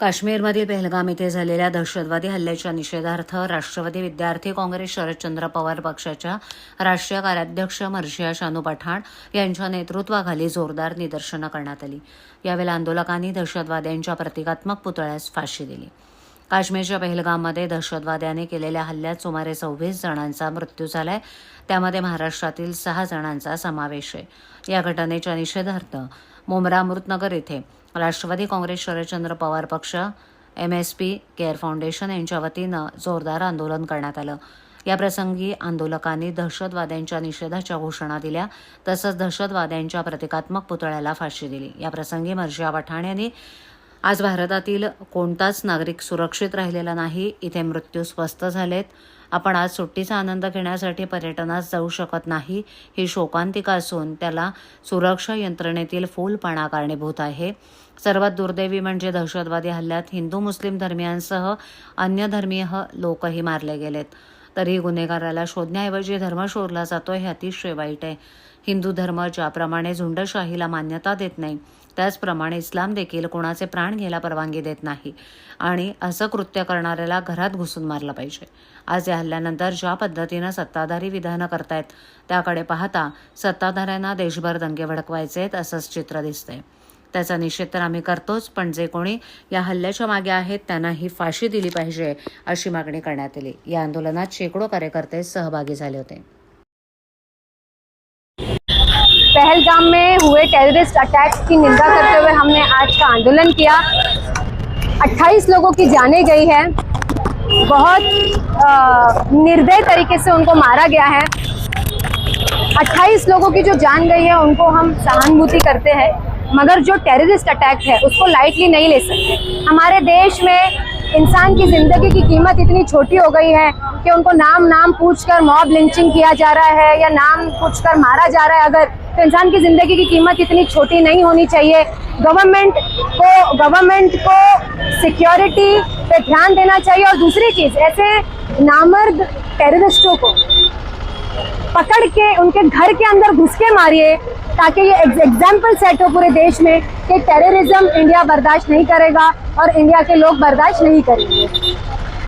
काश्मीरमधील पहलगाम इथे झालेल्या दहशतवादी हल्ल्याच्या निषेधार्थ राष्ट्रवादी विद्यार्थी काँग्रेस शरदचंद्र पवार पक्षाच्या राष्ट्रीय कार्याध्यक्ष मर्जिया शानू पठाण यांच्या नेतृत्वाखाली जोरदार निदर्शनं करण्यात आली. यावेळी आंदोलकांनी दहशतवाद्यांच्या प्रतिकात्मक पुतळ्यास फाशी दिली. काश्मीरच्या पहलगाममध्ये दहशतवाद्यांनी केलेल्या हल्ल्यात सुमारे सव्वीस जणांचा मृत्यू झालाय. त्यामध्ये महाराष्ट्रातील सहा जणांचा समावेश आहे. या घटनेच्या निषेधार्थ मुंब्रा अमृतनगर येथे राष्ट्रवादी काँग्रेस शरदचंद्र पवार पक्ष M S P care foundation यांच्या वतीनं जोरदार आंदोलन करण्यात आलं. याप्रसंगी आंदोलकांनी दहशतवाद्यांच्या निषेधाच्या घोषणा दिल्या तसंच दहशतवाद्यांच्या प्रतिकात्मक पुतळ्याला फाशी दिली. याप्रसंगी मर्जिया पठाण यांनी आज भारतातील कोणताच नागरिक सुरक्षित राहिलेला नाही. इथे मृत्यू स्वस्त झालेत. आपण आज सुट्टीचा आनंद घेण्यासाठी पर्यटनास जाऊ शकत नाही. ही शोकांतिका असून त्याला सुरक्षा यंत्रणेतील फूलपणा कारणीभूत आहे. सर्वात दुर्दैवी म्हणजे दहशतवादी हल्ल्यात हिंदू मुस्लिम धर्मियांसह अन्य धर्मीय लोकही मारले गेलेत. तरी गुन्हेगाराला शोधण्याऐवजी धर्म शोधला जातो हे अतिशय वाईट आहे. हिंदू धर्म ज्याप्रमाणे झुंडशाहीला मान्यता देत नाही त्याचप्रमाणे इस्लाम देखील कोणाचे प्राण घ्यायला परवानगी देत नाही आणि असं कृत्य करणाऱ्याला घरात घुसून मारलं पाहिजे. आज या हल्ल्यानंतर ज्या पद्धतीनं सत्ताधारी विधानं करतायत त्याकडे पाहता सत्ताधाऱ्यांना देशभर दंगे भडकवायचे आहेत असंच चित्र दिसतंय. त्याचा निषेध तर आम्ही करतोच पण जे कोणी या हल्ल्याच्या मागे आहेत त्यांना ही फाशी दिली पाहिजे अशी मागणी करण्यात आली. या आंदोलनात शेकडो कार्यकर्ते सहभागी झाले होते. पहलगाम में हुए टेररिस्ट अटैक्स की निंदा करते हुए हमने आज का आंदोलन किया। 28 लोगों की जाने गई है। बहुत निर्दय तरीके से उनको मारा गया है। 28 लोगों की जो जान गई है उनको हम सहानुभूति करते हैं। मगर जो टेररिस्ट अटैक है, उसको लाइटली नहीं ले सकते। हमारे देश में इंसान की ज़िंदगी की कीमत इतनी छोटी हो गई है कि उनको नाम नाम पूछकर मॉब लिंचिंग किया जा रहा है या नाम पूछकर मारा जा रहा है अगर तो इंसान की ज़िंदगी की कीमत इतनी छोटी नहीं होनी चाहिए। गवर्नमेंट को गवर्नमेंट को सिक्योरिटी पे ध्यान देना चाहिए। और दूसरी चीज़, ऐसे नामर्द टेररिस्टों को पकड़ के उनके घर के अंदर घुस के मारिए, ताकि ये एग्ज़ाम्पल सेट हो पूरे देश में कि टेररिज्म इंडिया बर्दाश्त नहीं करेगा और इंडिया के लोग बर्दाश्त नहीं करेंगे।